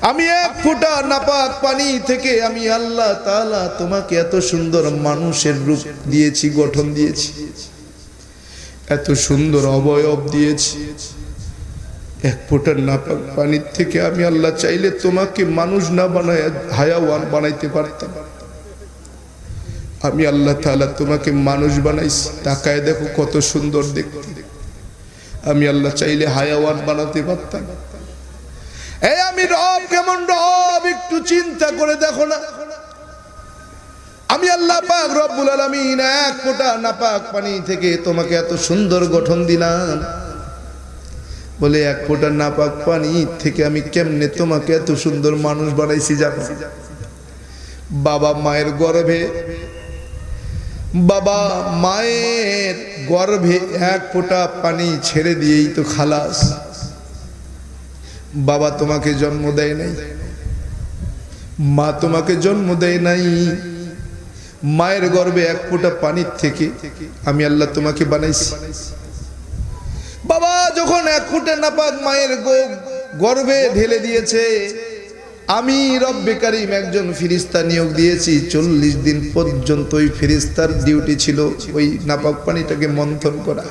আমি এক ফোঁটা নাপাক পানি থেকে আমি আল্লাহ তালা তোমাকে এত সুন্দর মানুষের রূপ দিয়েছি, গঠন দিয়েছি। এত সুন্দর অবয়ব দিয়েছি। এক ফোঁটা নাপাক পানির থেকে আমি আল্লাহ চাইলে তোমাকে মানুষ না বানায়, হায়াওয়ান বানাইতে পারতাম। আমি আল্লাহ তাআলা তোমাকে মানুষ বানাইছি। তাকায় দেখো কত সুন্দর দেখতে। আমি আল্লাহ চাইলে হায়াওয়ান বানাতে পারতাম। এই আমি রব, কেমন রব? একটু চিন্তা করে দেখো না। আমি আল্লাহ পাক রব্বুল আলামিন এক ফোঁটা নাপাক পানি থেকে তোমাকে এত সুন্দর গঠন দিলাম। বলে এক ফোঁটা নাপাক পানি থেকে আমি কেমনে তোমাকে এত সুন্দর মানুষ বানাইছি জানো? বাবা মায়ের গর্ভে, বাবা মায়ের গর্ভে এক ফোঁটা পানি ছেড়ে দিয়েই তো খালাস। বাবা তোমাকে জন্ম দেয় নাই। মা তোমাকে জন্ম দেয় নাই। মায়ের গর্ভে এক ফোঁটা পানির থেকে আমি আল্লাহ তোমাকে বানাইছি। বাবা, যখন এক ফুটে নাপাক মায়ের গো- গর্ভে ঢেলে দিয়েছে, আমি রব্বে কারিম একজন ফিরিস্তা নিয়োগ দিয়েছি। চল্লিশ দিন পর্যন্ত ওই ফিরিস্তার ডিউটি ছিল, ওই নাপাক পানিটাকে মন্থন করা।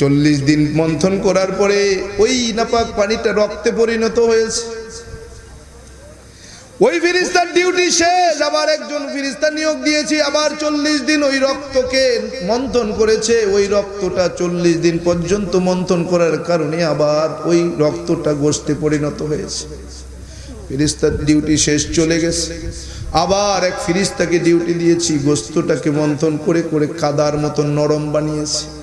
চল্লিশ দিন মন্থন করার পরে ওই নাপাক পানিটা রক্তে পরিণত হয়েছে। ওই ফিরিস্তার ডিউটি শেষ, আবার একজন ফিরিস্তা নিয়োগ দিয়েছি, আবার চল্লিশ দিন ওই রক্তকে মন্থন করেছে, ওই রক্তটা চল্লিশ দিন পর্যন্ত মন্থন করার কারণে আবার ওই রক্তটা গোষ্ঠে পরিণত হয়েছে। ফিরিস্তার ডিউটি শেষ চলে গেছে। আবার এক ফিরিস্তাকে ডিউটি দিয়েছি গোস্তটাকে মন্থন করে করে কাদার মতো নরম বানিয়েছে।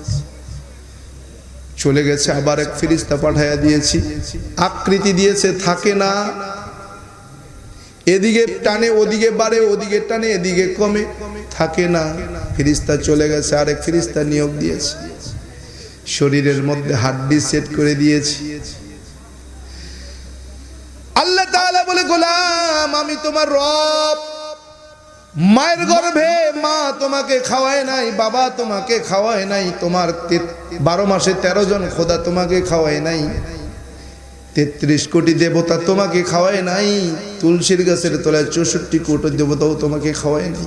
চলে গেছে, আবার এক ফিরিস্তা পাঠাইয়া দিয়েছি। আকৃতি দিয়েছে, থাকে না। এদিকে টানে, ওদিকে বাড়ে, ওদিকে টানে, এদিকে কমে, থাকে না। ফিরিস্তা চলে গেছে, আরেক ফিরিস্তা নিয়োগ দিয়েছে। শরীরের মধ্যে হাড্ডি সেট করে দিয়েছি। আল্লাহ বলে, গোলাম, আমি তোমার রব। মায়ের গর্ভে মা তোমাকে খাওয়ায় নাই, বাবা তোমাকে খাওয়ায় নাই, তোমার বারো মাসে তেরো জন খোদা তোমাকে খাওয়ায় নাই, তেত্রিশ কোটি দেবতা তোমাকে খাওয়ায় নাই, তুলসীর গাছের তলায় চৌষট্টি কোটি দেবতাও তোমাকে খাওয়ায় নাই।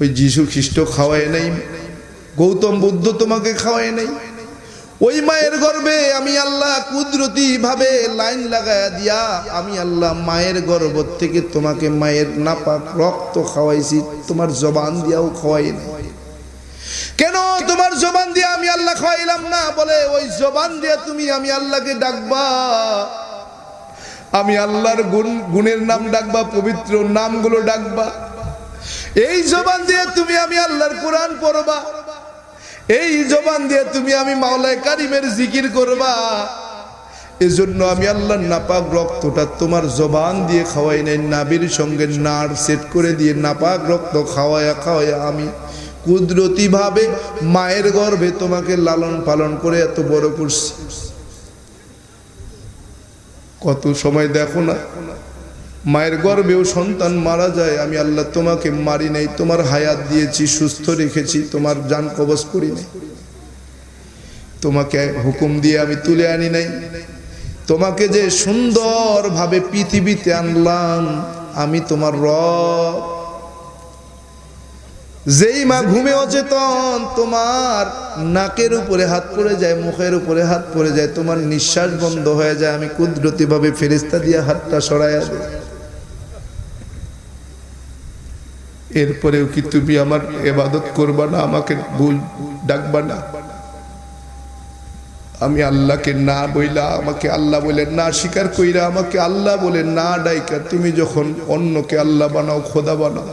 ওই যিশু খ্রিস্ট খাওয়ায় নাই, গৌতম বুদ্ধ তোমাকে খাওয়ায় নাই। ওই মায়ের গর্ভে আমি আল্লাহ কুদরতি ভাবে লাইন লাগায়া দিয়া আমি আল্লাহ মায়ের গর্ভ থেকে তোমাকে মায়ের নাপাক রক্ত খাওয়াইছি। তোমার জবান দিয়াও খাওয়াই নাই। কেন তোমার জবান দিয়ে আমি আল্লাহ খাওয়াইলাম না? বলে, ওই জবান দিয়ে তুমি আমি আল্লাহকে ডাকবা। আমি আল্লাহর গুণ, গুণের নাম ডাকবা, পবিত্র নামগুলো ডাকবা। এই জবান দিয়ে তুমি আমি আল্লাহর কোরআন পড়বা। এই জবান দিয়ে তুমি আমি মাওলায় কারিমের জিকির করবা। এজন্য আমি আল্লাহর নাপাক রক্তটা তোমার জবান দিয়ে খাওয়াই নাই নাবির সঙ্গে নাড় সেট করে দিয়ে নাপাক রক্ত খাওয়ায়া খাওয়ায়া আমি কুদরতিভাবে মায়ের গর্ভে তোমাকে লালন পালন করে এত বড় করছি। কত সময় দেখো না? মায়ের গর্ভেও সন্তান মারা যায়, আমি আল্লাহ তোমাকে মারি নাই, তোমার হায়াত দিয়েছি, সুস্থ রেখেছি, তোমার যান কবজ করি নাই। তোমাকে হুকুম দিয়ে আমি তুলে আনি নাই। তোমাকে যে সুন্দরভাবে পৃথিবীতে আনলাম, আমি তোমার রব। যেই মা ঘুমে অচেতন, তোমার নাকের উপরে হাত পড়ে যায়, মুখের উপরে হাত পড়ে যায়, তোমার নিঃশ্বাস বন্ধ হয়ে যায়, আমি কুদরতি ভাবে ফেরিস্তা দিয়ে হাতটা সরাইয়া দিই। এরপরেও কি তুমি আমার এবাদত করবা না, আমাকে ভুল ডাকবা না? আমি আল্লাহকে না বইলা, আমাকে আল্লাহ বলে না স্বীকার কইরা, আমাকে আল্লাহ বলে না ডাইকা, তুমি যখন অন্যকে আল্লাহ বানাও, খোদা বানাও,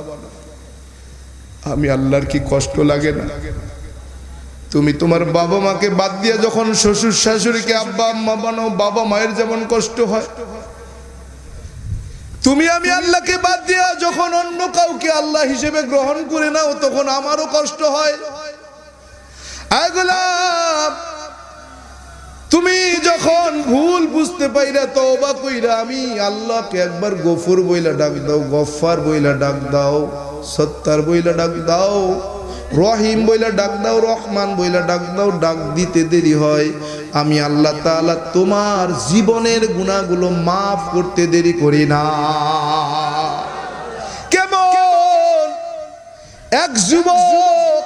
আমি আল্লাহর কি কষ্ট লাগে না? তুমি তোমার বাবা মাকে বাদ দিয়ে যখন শ্বশুর শাশুড়িকে আব্বা আম্মা বানাও বাবা মায়ের যেমন কষ্ট হয় তুমি আমি আল্লাহকে বাদ দিয়া যখন অন্য কাউকে আল্লাহ হিসেবে গ্রহণ করে নাও, তখন আমারও কষ্ট হয়। তুমি যখন ভুল বুঝতে পাইরা তবা কইরা আমি আল্লাহকে একবার গফুর বইলা ডাক দাও গফার বইলা ডাক দাও, সত্তার বইলা ডাক দাও। রহিম বইলা ডাক দাও, রহমান বইলা ডাক দাও, ডাক দিতে দেরি হয়। আমি আল্লাহ তাআলা তোমার জীবনের গুণাগুলো মাফ করতে দেরি করি না। কেমন? এক যুবক,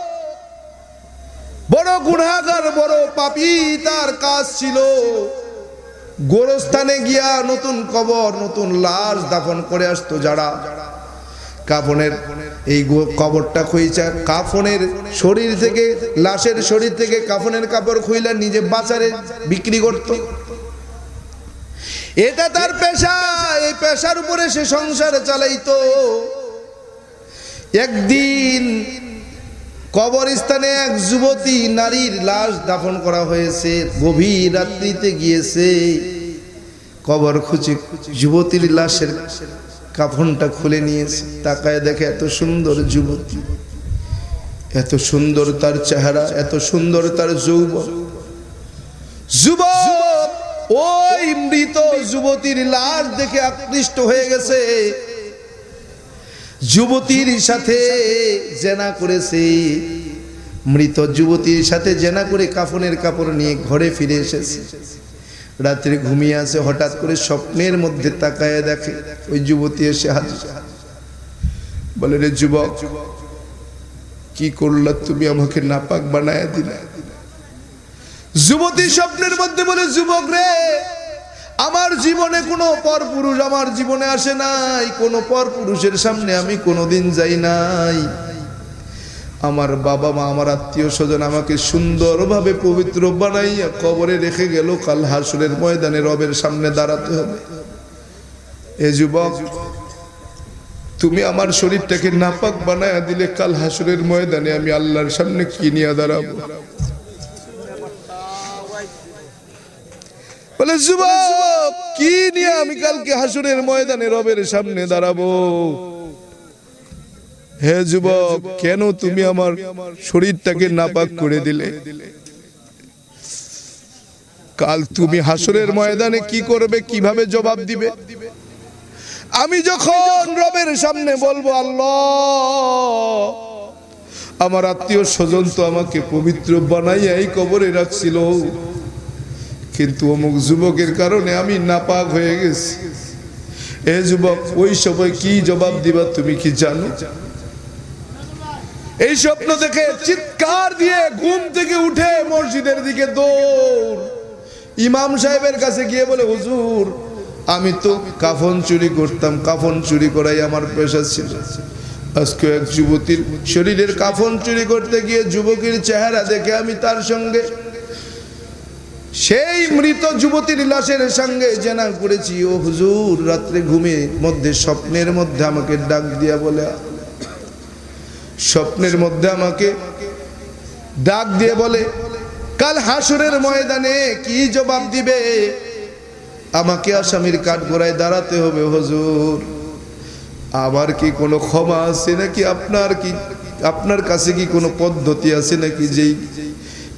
বড় গুণাগার বড় পাপী, তার কাজ ছিল গোরস্থানে গিয়া নতুন কবর, নতুন লাশ দাফন করে আসতো যারা। কাফনের এই কবরটা খুঁইছা। কাফনের শরীর থেকে, লাশের শরীর থেকে কাফনের কাপড় খুইলা নিজে বাজারে বিক্রি করত। এটা তার পেশা। এই পেশার উপরে সে সংসার চালাইতো। একদিন কবরস্থানে এক যুবতী নারীর লাশ দাফন করা হয়েছে। গভীর রাত্রিতে গিয়েছে। কবর খুঁজে যুবতীর লাশের কাফনটা খুলে নিয়েছে। তাকায় দেখে এত সুন্দর যুবতী, এত সুন্দর তার চেহারা, এত সুন্দর তার যৌবন। যুবক, ওই মৃত যুবতীর লাশ দেখে আকৃষ্ট হয়ে গেছে। যুবতীর সাথে জেনা করেছে। মৃত যুবতীর সাথে জেনা করে কাফনের কাপড় নিয়ে ঘরে ফিরে এসেছে। রাত্রে ঘুমিয়ে আছে হঠাৎ করে স্বপ্নের মধ্যে তাকায় দেখে ওই যুবতী এসে হাজির। বলে, রে যুবক, কি করলা তুমি আমাকে নাপাক বানায় দিলে? যুবতী স্বপ্নের মধ্যে বলে, যুবক রে, আমার জীবনে কোনো পর পুরুষ আমার জীবনে আসে নাই, কোনো পর পুরুষের সামনে আমি কোনোদিন যাই নাই। আমার বাবা মা, আমার আত্মীয় স্বজন আমাকে সুন্দরভাবে পবিত্র বানাইয়া কবরে রেখে গেল। কাল হাসুরের ময়দানে রবের সামনে দাঁড়াতে হবে। এ যুবক, তুমি আমার শরীরটাকে নাপাক বানায়া দিলে কাল হাসুরের ময়দানে আমি আল্লাহর সামনে কি নিয়ে দাঁড়াবো? বলে, যুবক, কি নিয়ে আমি কালকে হাসুরের ময়দানে রবের সামনে দাঁড়াবো? হে যুবক, কেন তুমি আমার শরীরটাকে নাপাক করে দিলে? কাল তুমি হাসরের ময়দানে কি করবে, কীভাবে জবাব দিবে? আমি যখন রবের সামনে বলব, আল্লাহ, আমার আত্মীয় স্বজন তো আমাকে পবিত্র বানাইয়া এই কবরে রাখছিল। কিন্তু অমুক যুবকের কারণে আমি নাপাক হয়ে গেছি। এ যুবক, ওই সময় কি জবাব দিবা তুমি কি জানো? এই স্বপ্ন দেখে চিৎকার দিয়ে ঘুম থেকে উঠে মসজিদের দিকে দৌড়। ইমাম সাহেবের কাছে গিয়ে বলে, হুজুর, আমি তো কাফন চুরি করতাম, কাফন চুরি করাই আমার পেশা ছিল। আজকে এক যুবতীর শরীরের কাফন চুরি করতে গিয়ে যুবকের চেহারা দেখে আমি তার সঙ্গে, সেই মৃত যুবতীর লাশের সঙ্গে জেনা করেছি। ও হুজুর, রাত্রে ঘুমে মধ্যে স্বপ্নের মধ্যে আমাকে ডাক দিয়া বলে স্বপ্নের মধ্যে আমাকে ডাক দিয়ে বলে, কাল হাসুরের ময়দানে কি জবাব দিবে? আমাকে আসামির কাঠ গোড়ায় দাঁড়াতে হবে, হজুর। আমার কি কোনো ক্ষমা আছে নাকি? আপনার কি, আপনার কাছে কি কোনো পদ্ধতি আছে নাকি যেই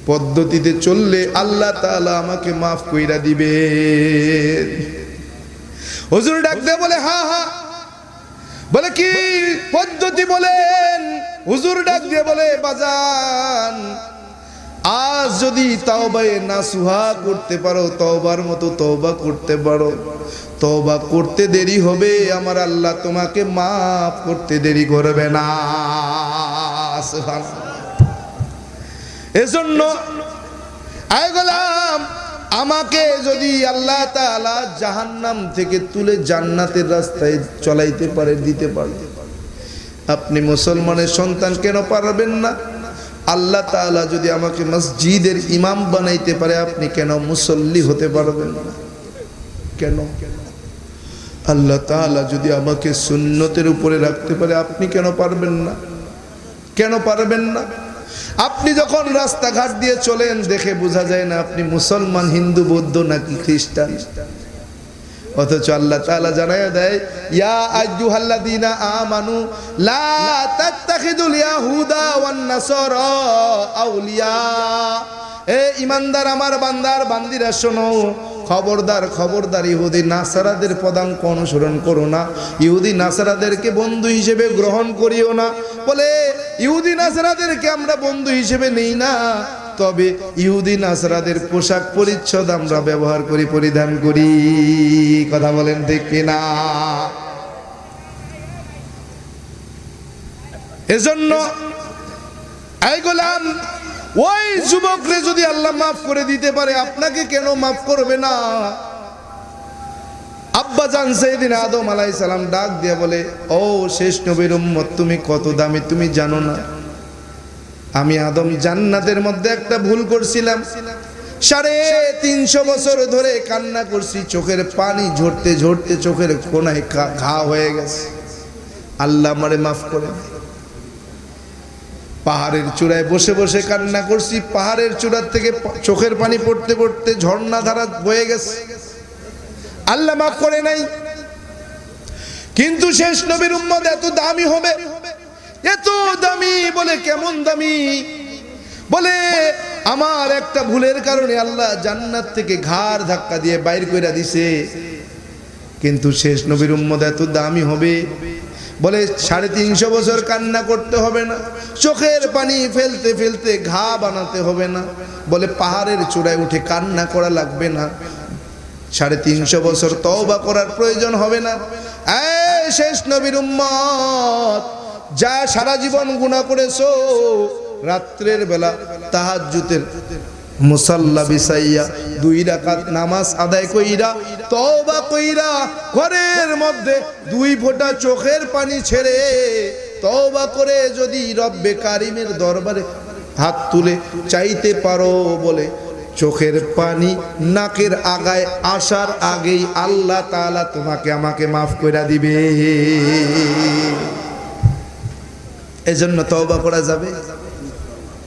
পদ্ধতিতে চললে আল্লাহ তালা আমাকে মাফ কইরা দিবে হজুর ডাক বলে, হা হা। বলে কি? পদ্ধতি বলেন। হুজুর ডাক দিয়ে বলে, বাজান, আজ যদি তাওবায়ে নাসুহা করতে পারো, তওবার মতো তওবা করতে পারো। তওবা করতে দেরি হবে, আমার আল্লাহ তোমাকে মাফ করতে দেরি করবে না। এজন্য, আয় গোলাম আমাকে যদি আল্লাহ তাআলা জাহান্নাম থেকে তুলে জান্নাতের রাস্তায় চলাইতে পারে, দিতে পারে। আপনি মুসলমানের সন্তান কেন পারবেন না? আল্লাহ তাআলা যদি আমাকে মসজিদের ইমাম বানাইতে পারে, আপনি কেন মুসল্লি হতে পারবেন না? কেন? আল্লাহ তাআলা যদি আমাকে সুন্নতের উপরে রাখতে পারে, আপনি কেন পারবেন না? কেন পারবেন না? আপনি যখন রাস্তাঘাট দিয়ে চলেন, দেখে বোঝা যায় না আপনি মুসলমান, হিন্দু, বৌদ্ধ নাকি খ্রিস্টান। অথচ আল্লাহ তাআলা জানায় দেয়, ইয়া লা এ ইমানদার, আমার বান্দার, বান্দিরা শোনো খবরদার খবরদার ইহুদি নাসারাদের পদাঙ্ক অনুসরণ করো না। ইহুদি নাসারাদেরকে বন্ধু হিসেবে গ্রহণ করিও না। বলে, ইহুদি নাসারাদেরকে আমরা বন্ধু হিসেবে নেই না। তবে ইহুদি নাসারাদের পোশাক পরিচ্ছদ আমরা ব্যবহার করি, পরিধান করি। কথা বলেন ঠিক কিনা? এজন্য, এই গোলাম ওই যুবকরে যদি আল্লাহ মাফ করে দিতে পারে, আপনাকে কেন মাফ করবে না? আব্বা জান সেদিন আদম আলাই সালাম ডাক দিয়ে বলে, ও শেষ নবীর উম্মত, তুমি কত দামি তুমি জানো না। আমি আদম জান্নাতের মধ্যে একটা ভুল করছিলাম। সাড়ে তিনশো বছর ধরে কান্না করছি, চোখের পানি ঝরতে ঝরতে চোখের কোনায় ঘা- হয়ে গেছে। আল্লাহ আমারে মাফ করে দে। পাহাড়ের চূড়ায় বসে বসে কান্না করছি, পাহাড়ের চূড়ার থেকে চোখের পানি পড়তে পড়তে ঝর্ণা ধারা বয়ে গেছে। আল্লাহ মাফ করে নাই। কিন্তু শেষ নবীর উম্মত এত দামি হবে, এত দামি বলে কেমন দামি? বলে, আমার একটা ভুলের কারণে আল্লাহ জান্নাত থেকে ঘাড় ধাক্কা দিয়ে বাইর কইরা দিছে। কিন্তু শেষ নবীর উম্মত এত দামি হবে বলে, সাড়ে তিনশো বছর কান্না করতে হবে না। চোখের পানি ফেলতে ফেলতে ঘা বানাতে হবে না। বলে, পাহাড়ের চূড়ায় উঠে কান্না করা লাগবে না। সাড়ে তিনশো বছর তওবা করার প্রয়োজন হবে না। শেষ নবীর উম্মত, যা সারা জীবন গুণা করেছ, রাত্রের বেলা তাহাজ্জুতের মুসাল্লা বিসাইয়া দুই রাকাত নামাজ আদায় কইরা, তওবা কইরা ঘরের মধ্যে দুই ফোঁটা চোখের পানি ছেড়ে তওবা করে যদি রব্বে কারিমের দরবারে হাত তুলে চাইতে পারো বলে চোখের পানি নাকের আগায় আসার আগেই আল্লাহ তাআলা তোমাকে আমাকে মাফ কইরা দিবে। এজন্য তওবা করা যাবে?